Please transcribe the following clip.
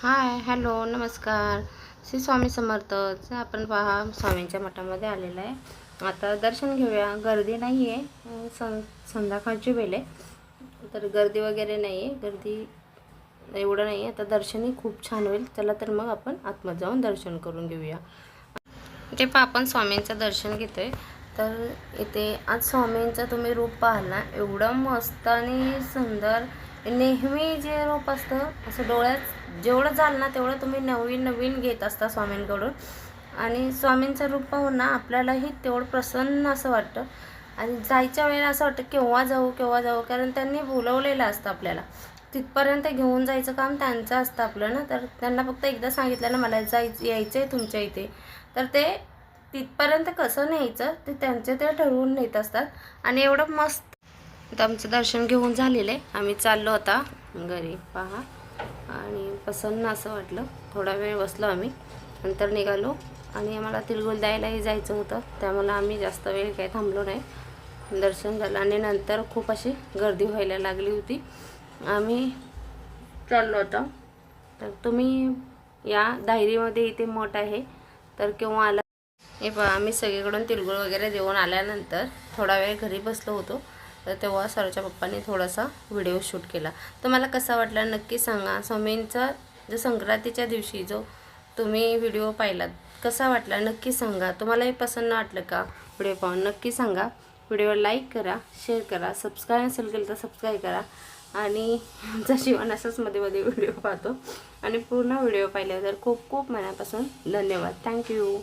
Hi hello नमस्कार. श्री स्वामी समर्थ आपण पहा स्वामींच्या मठामध्ये आलेलं आहे. आता दर्शन घेऊया. गर्दी नाही आहे सं संध्याकाळची वेळ आहे. तर गर्दी वगैरे नाही आहे गर्दी एवढं नाही आहे आता दर्शनही खूप छान होईल. चला तर मग आपण आतमध्ये जाऊन दर्शन करून घेऊया. ते पहा आपण स्वामींचं दर्शन घेतोय. तर इथे आज स्वामींचं तुम्ही रूप पाहाल ना एवढं मस्त आणि सुंदर नेहमी जे रूप असतं असं डोळ्यात जेवढं जाल ना तेवढं तुम्ही नवीन नवीन घेत असता स्वामींकडून. आणि स्वामींचं रूप पाहून ना आपल्यालाही तेवढं प्रसन्न असं वाटतं. आणि जायच्या वेळेला असं वाटतं केव्हा जाऊ केव्हा जाऊ? कारण त्यांनी बोलवलेलं असतं आपल्याला. तिथपर्यंत घेऊन जायचं काम त्यांचं असतं आपलं ना. तर त्यांना फक्त एकदा सांगितलं ना मला जायचं यायचं आहे तुमच्या इथे. तर ते तिथपर्यंत कसं न्यायचं ते त्यांचे ते ठरवून नेत असतात. आणि एवढं मस्त आता आमचं दर्शन घेऊन झालेलं आहे. आम्ही चाललो आता घरी पहा. आणि प्रसन्न असं वाटलं. थोडा वेळ बसलो आम्ही. नंतर निघालो. आणि आम्हाला तिलगुल द्यायलाही जायचं होतं. त्यामुळे आम्ही जास्त वेळ काही थांबलो नाही. दर्शन झालं. आणि नंतर खूप अशी गर्दी व्हायला लागली होती. आम्ही चाललो आता. तर तुम्ही या डायरीमध्ये इथे मठ आहे. तर केव्हा आला? हे पहा आम्ही सगळीकडून तिळगुळ वगैरे देऊन आल्यानंतर थोडा वेळ घरी बसलो होतो. तर तेव्हा सरच्या पप्पांनी थोडासा व्हिडिओ शूट केला. तर मला कसा वाटला नक्की सांगा. स्वामींचा जो संक्रांतीच्या दिवशी जो तुम्ही व्हिडिओ पाहिलात कसा वाटला? नक्की सांगा. तुम्हालाही पसंत वाटलं का व्हिडिओ पाहून? नक्की सांगा. व्हिडिओ लाईक करा शेअर करा सबस्क्राईब नसेल केलं तर सबस्क्राईब करा. आणि आमचा शिवण असंच मध्ये मध्ये व्हिडिओ पाहतो. आणि पूर्ण व्हिडिओ पाहिल्यावर खूप खूप मनापासून धन्यवाद. थँक्यू.